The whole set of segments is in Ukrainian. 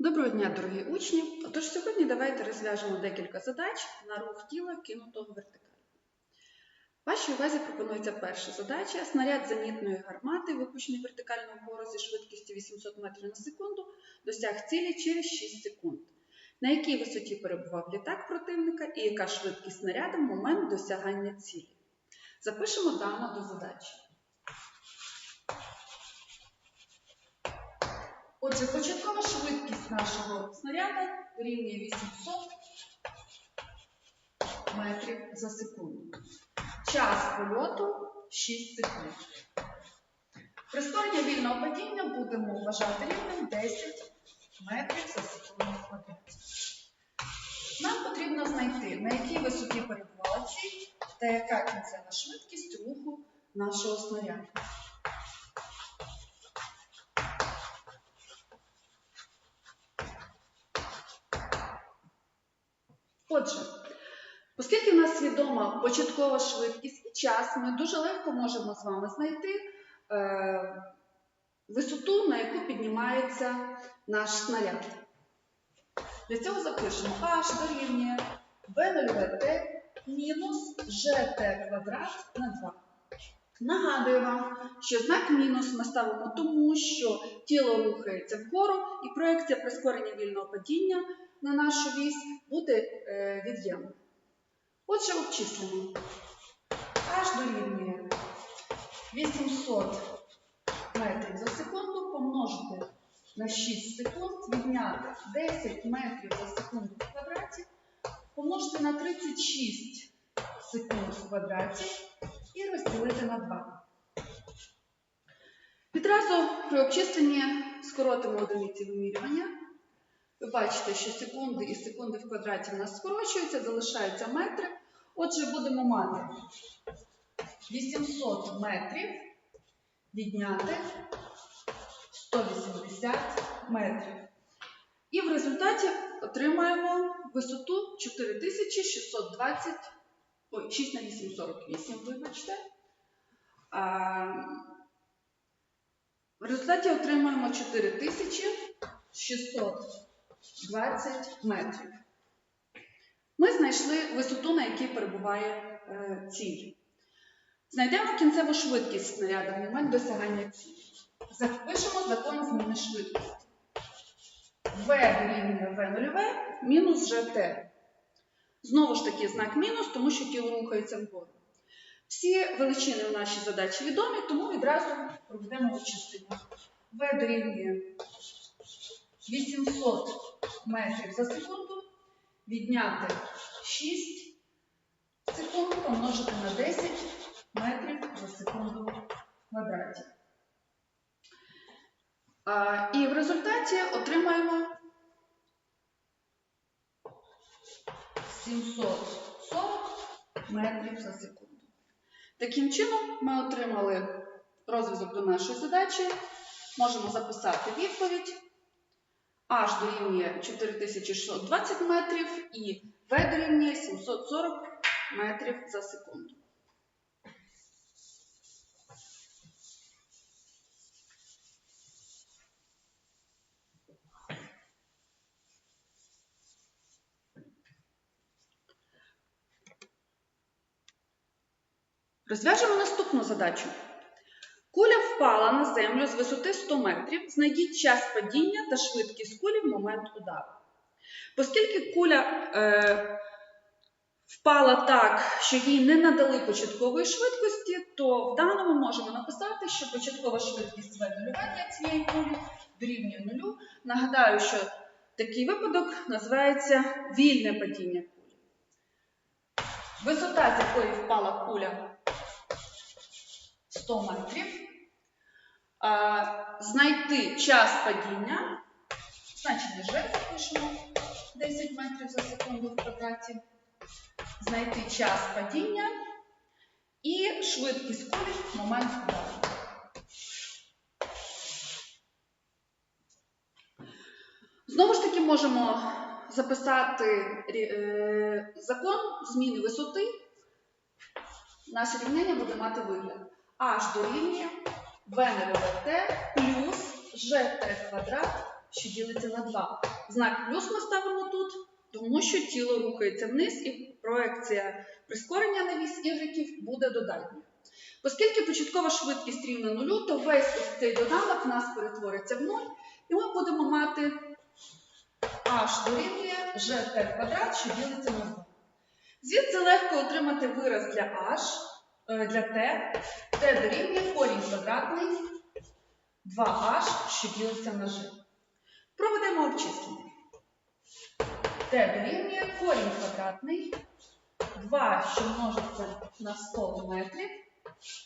Доброго дня, дорогі учні! Отож, сьогодні давайте розв'яжемо декілька задач на рух тіла, кинутого вертикально. Вашій увазі пропонується перша задача. Снаряд зенітної гармати, випущений вертикально вгору зі швидкістю 800 метрів на секунду, досяг цілі через 6 секунд. На якій висоті перебував літак противника і яка швидкість снаряда в момент досягання цілі? Запишемо дану до задачі. Отже, початкова швидкість нашого снаряда дорівнює 800 метрів за секунду. Час польоту 6 секунд. Прискорення вільного падіння будемо вважати рівнем 10 метрів за секунду в квадраті. Нам потрібно знайти, на якій висоті перебувала ціль та яка кінцева швидкість руху нашого снаряду. Отже, оскільки в нас відома початкова швидкість і час, ми дуже легко можемо з вами знайти е, висоту, на яку піднімається наш снаряд. Для цього запишемо h дорівнює v0vt мінус gt квадрат на 2. Нагадую вам, що знак мінус ми ставимо тому, що тіло рухається вгору і проекція прискорення вільного падіння на нашу вісь буде е, від'ємна. Отже, обчислимо. H дорівнює 800 метрів за секунду помножити на 6 секунд, відняти 10 метрів за секунду в квадраті, помножити на 36 секунд в квадраті і розділити на 2. Відразу при обчисленні скоротимо одиниці вимірювання. Ви бачите, що секунди і секунди в квадраті в нас скорочуються, залишаються метри. Отже, будемо мати 800 метрів відняти 180 метрів. І в результаті отримаємо висоту 4620, ой, 6 на 848, вибачте. А, в результаті отримаємо 4620 метрів. Ми знайшли висоту, на якій перебуває е, ціль. Знайдемо кінцеву швидкість снаряду в момент досягання цілі. Запишемо закон зміни швидкості. V дорівнює V0V мінус GT. Знову ж таки знак мінус, тому що тіло рухається вгору. Всі величини у нашій задачі відомі, тому відразу проведемо обчислення. V дорівнює 800 метрів за секунду, відняти 6 секунд, помножити на 10 метрів за секунду в квадраті. А, і в результаті отримаємо 740 метрів за секунду. Таким чином, ми отримали розв'язок до нашої задачі. Можемо записати відповідь. H дорівнює 4620 метрів і V дорівнює 740 метрів за секунду. Розв'яжемо наступну задачу. Куля впала на землю з висоти 100 метрів. Знайдіть час падіння та швидкість кулі в момент удару. Оскільки куля е, впала так, що їй не надали початкової швидкості, то в даному можемо написати, що початкова швидкість видолювання цієї кулі дорівнює нулю. Нагадаю, що такий випадок називається вільне падіння кулі. Висота, з якої впала куля 100 метрів. Знайти час падіння, значення G запишемо 10 метрів за секунду в квадраті. Знайти час падіння і швидкість кулі в момент удару. Знову ж таки можемо записати е, закон зміни висоти. Наше рівняння буде мати вигляд. H дорівнює v на t плюс gt квадрат що ділиться на 2. Знак плюс ми ставимо тут, тому що тіло рухається вниз і проекція прискорення на вісь Y буде додатньою. Оскільки початкова швидкість рівна нулю, то весь ось цей доданок в нас перетвориться в 0, і ми будемо мати h дорівнює gt квадрат, що ділиться на 2. Звідси легко отримати вираз для h, для t, t дорівнює корінь квадратний 2h, що ділиться на g. Проведемо обчислення. t дорівнює корінь квадратний 2, що множиться на 100 метрів,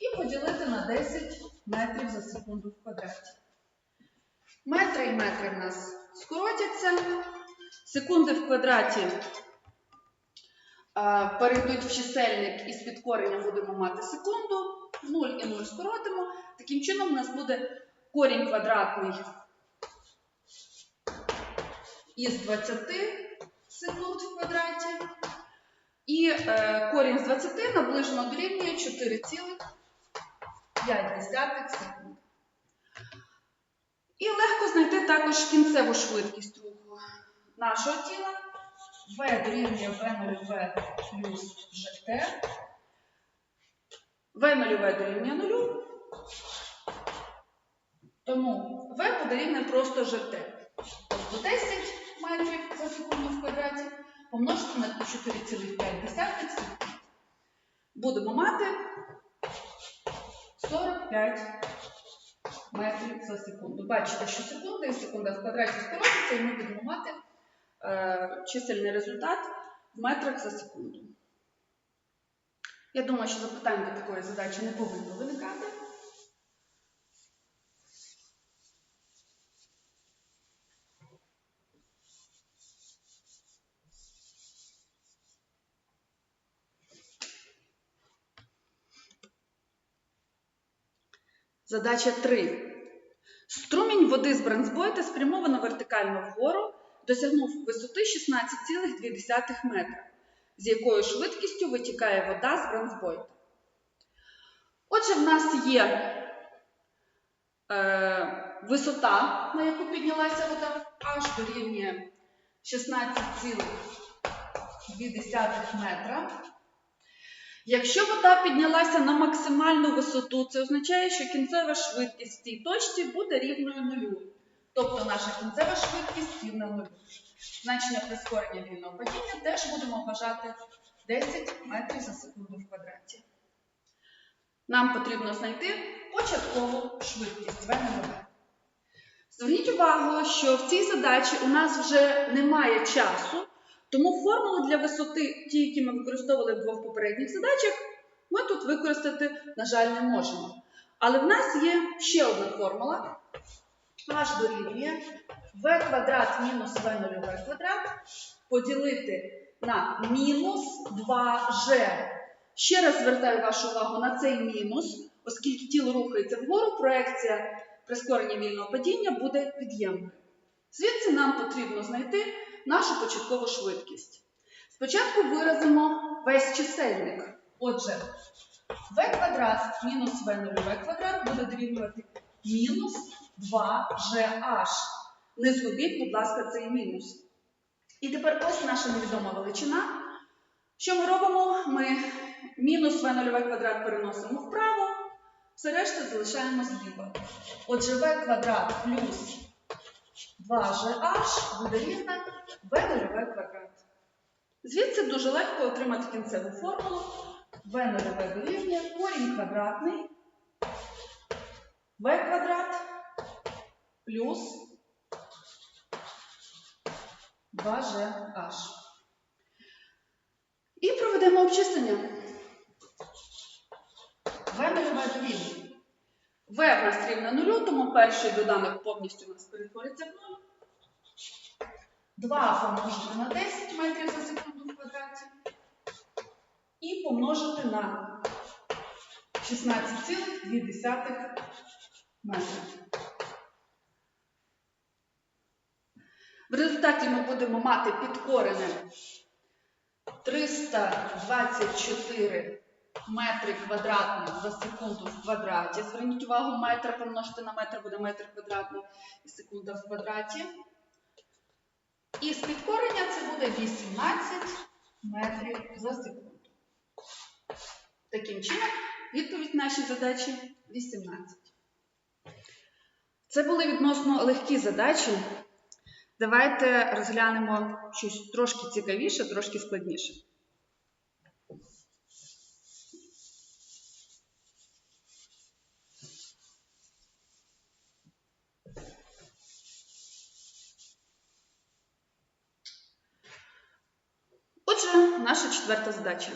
і поділити на 10 метрів за секунду в квадраті. Метри і метри в нас скоротяться. Секунди в квадраті перейдуть в чисельник і з підкоренням будемо мати секунду. 0 і 0 скоротимо. Таким чином у нас буде корінь квадратний із 20 секунд в квадраті. І е, корінь з 20 наближено дорівнює 4,5 секунд. І легко знайти також кінцеву швидкість руху нашого тіла. V дорівнює V0V плюс GT. V0V дорівнює 0. Тому V буде рівне просто GT. Тобто 10 метрів за секунду в квадраті помножити на 4,5. Будемо мати 45 метрів за секунду. Бачите, що секунда і секунда в квадраті скоротиться, і ми будемо мати чисельний результат в метрах за секунду. Я думаю, що запитань до такої задачі не повинно виникати. Задача 3. Струмінь води з бронзбойта спрямовано вертикально вгору, досягнув висоти 16,2 метра, з якою швидкістю витікає вода з бронзбойта. Отже, в нас є е, висота, на яку піднялася вода, аж дорівнює 16,2 метра. Якщо вода піднялася на максимальну висоту, це означає, що кінцева швидкість в цій точці буде рівною нулю. Тобто наша кінцева швидкість рівна нулю. Значення прискорення вільного падіння теж будемо вважати 10 метрів за секунду в квадраті. Нам потрібно знайти початкову швидкість V0. Зверніть увагу, що в цій задачі у нас вже немає часу. Тому формулу для висоти, ті, які ми використовували в двох попередніх задачах, ми тут використати, на жаль, не можемо. Але в нас є ще одна формула. H дорівнює v квадрат мінус v нульове квадрат поділити на мінус 2g. Ще раз звертаю вашу увагу на цей мінус, оскільки тіло рухається вгору, проекція прискорення вільного падіння буде від'ємною. Звідси нам потрібно знайти нашу початкову швидкість. Спочатку виразимо весь чисельник. Отже, v квадрат мінус v нульове квадрат буде дорівнювати мінус 2gh. Не згубіть, будь ласка, цей мінус. І тепер ось наша невідома величина. Що ми робимо? Ми мінус v нульове квадрат переносимо вправо, все решта залишаємо зліва. Отже, v квадрат плюс 2gh буде рівне v нульове квадрат. Звідси дуже легко отримати кінцеву формулу v нульове дорівнює корінь квадратний v квадрат плюс 2gh. І проведемо обчислення. нульове дорівнює. В в нас рівна нулю, тому перший доданок повністю у нас перетвориться в 0. 2 помножити на 10 метрів за секунду в квадраті. І помножити на 16,2 метра. В результаті ми будемо мати підкорене 324 метри квадратних за секунду в квадраті. Зверніть увагу, метр помножити на метр буде метр квадратний і секунда в квадраті. І з підкорення це буде 18 метрів за секунду. Таким чином, відповідь нашій задачі 18. Це були відносно легкі задачі. Давайте розглянемо щось трошки цікавіше, трошки складніше. Отже, наша четверта задача.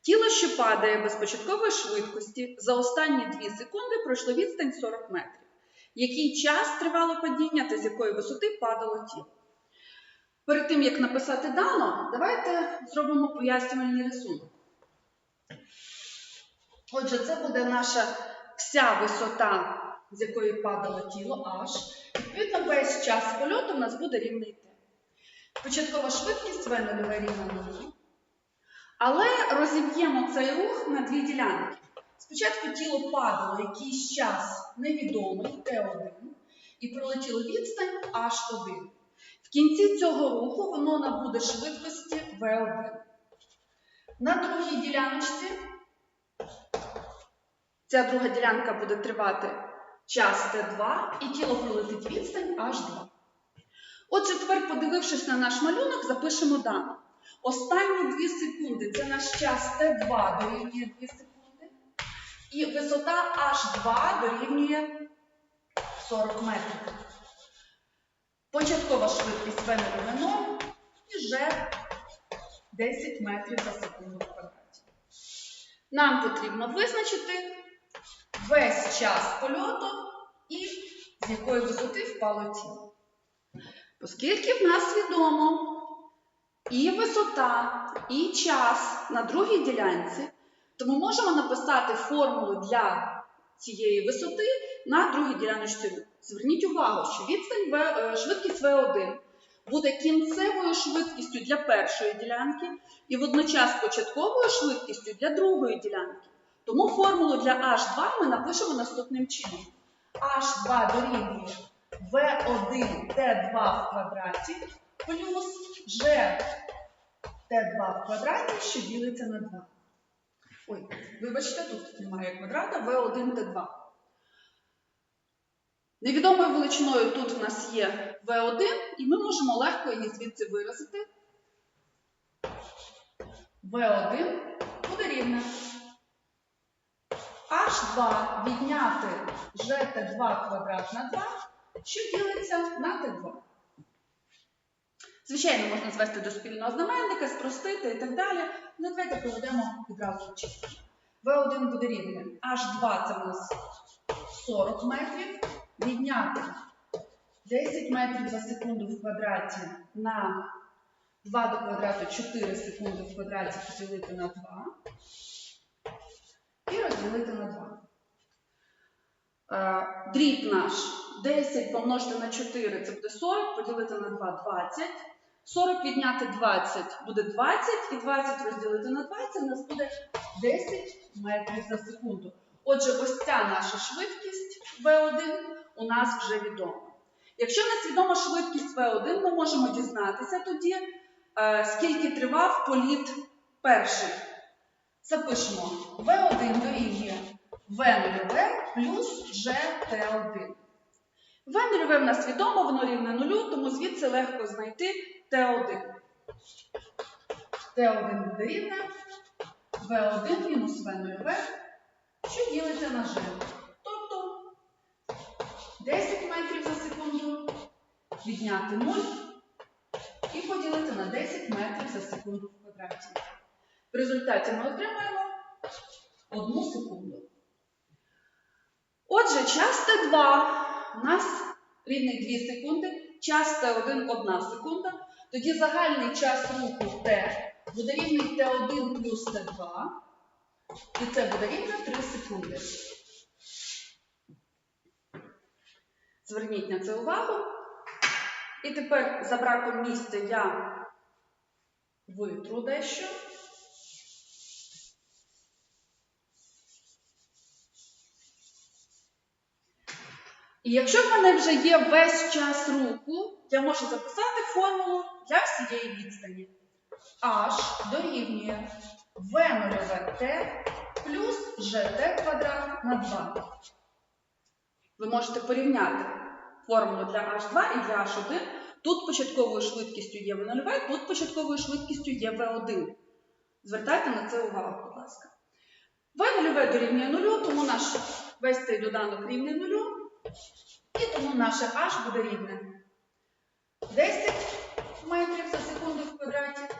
Тіло, що падає без початкової швидкості, за останні 2 секунди пройшло відстань 40 метрів. Який час тривало падіння та з якої висоти падало тіло? Перед тим, як написати дано, давайте зробимо пояснювальний рисунок. Отже, це буде наша вся висота, з якої падало тіло H. Відповідно, весь час польоту в нас буде рівний T. Початкова швидкість V нульове рівна 0. Але розіб'ємо цей рух на дві ділянки. Спочатку тіло падало якийсь час невідомий Т1 і пролетіло відстань H1. В кінці цього руху воно набуде швидкості V1. На другій діляночці ця друга ділянка буде тривати час Т2 і тіло пролетить відстань H2. Отже, тепер, подивившись на наш малюнок, запишемо дані. Останні 2 секунди це наш час Т2 дорівнює 2 секунди. І висота H2 дорівнює 40 метрів. Початкова швидкість на 0 і вже 10 метрів за секунду в квадраті. Нам потрібно визначити весь час польоту і з якої висоти впало тіло. Оскільки в нас відомо і висота, і час на другій ділянці, то ми можемо написати формулу для цієї висоти на другій діляночці. Зверніть увагу, що відстань е, швидкість V1 буде кінцевою швидкістю для першої ділянки і водночас початковою швидкістю для другої ділянки. Тому формулу для H2 ми напишемо наступним чином. H2 дорівнює V1 T2 в квадраті плюс G Т2 в квадраті, що ділиться на 2. Ой, вибачте, тут немає квадрата, В1 Т2. Невідомою величиною тут в нас є В1, і ми можемо легко її звідси виразити. В1 буде рівне. H2 відняти ЖТ2 квадрат на 2, що ділиться на Т2. Звичайно, можна звести до спільного знаменника, спростити і так далі. Ну, давайте проведемо відразу чисто. В1 буде рівне. H2 це у нас 40 метрів. Відняти 10 метрів за секунду в квадраті на 2 до квадрату 4 секунди в квадраті поділити на 2. І розділити на 2. Е, Дріб наш 10 помножити на 4 це буде 40, поділити на 2 20. 40 відняти 20 буде 20, і 20 розділити на 20 у нас буде 10 метрів за секунду. Отже, ось ця наша швидкість V1 у нас вже відома. Якщо в нас відома швидкість V1, ми можемо дізнатися тоді, е, скільки тривав політ перший. Запишемо V1 дорівнює V0 плюс GT1. В0 в нас відомо, воно рівне нулю, тому звідси легко знайти Т1. Т1 буде рівне В1 мінус В0В, що ділиться на G. Тобто 10 метрів за секунду відняти 0 і поділити на 10 метрів за секунду в квадраті. В результаті ми отримаємо 1 секунду. Отже, час Т2 у нас рівний 2 секунди, час Т1 1 секунда. Тоді загальний час руху Т буде рівний Т1 плюс Т2. І це буде рівно 3 секунди. Зверніть на це увагу. І тепер за браком місця я витру дещо. І якщо в мене вже є весь час руху, я можу записати формулу для всієї відстані. H дорівнює v нульове t плюс gt квадрат на 2. Ви можете порівняти формулу для H2 і для H1. Тут початковою швидкістю є v0, тут початковою швидкістю є v1. Звертайте на це увагу, будь ласка. v0 дорівнює 0, тому наш весь цей доданок рівний 0. І тому наше h буде рівне 10 метрів за секунду в квадраті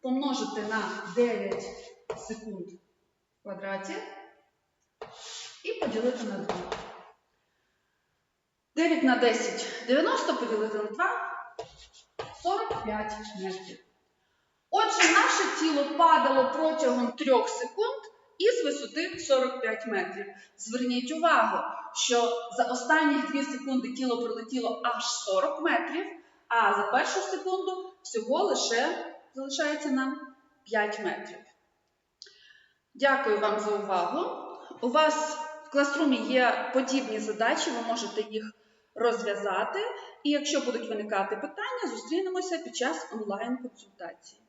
помножити на 9 секунд в квадраті і поділити на 2. 9 на 10 90 поділити на 2 45 метрів. Отже, наше тіло падало протягом 3 секунд із висоти 45 метрів. Зверніть увагу, що за останні 2 секунди тіло пролетіло аж 40 метрів, а за першу секунду всього лише залишається нам 5 метрів. Дякую вам за увагу. У вас в класрумі є подібні задачі, ви можете їх розв'язати. І якщо будуть виникати питання, зустрінемося під час онлайн-консультації.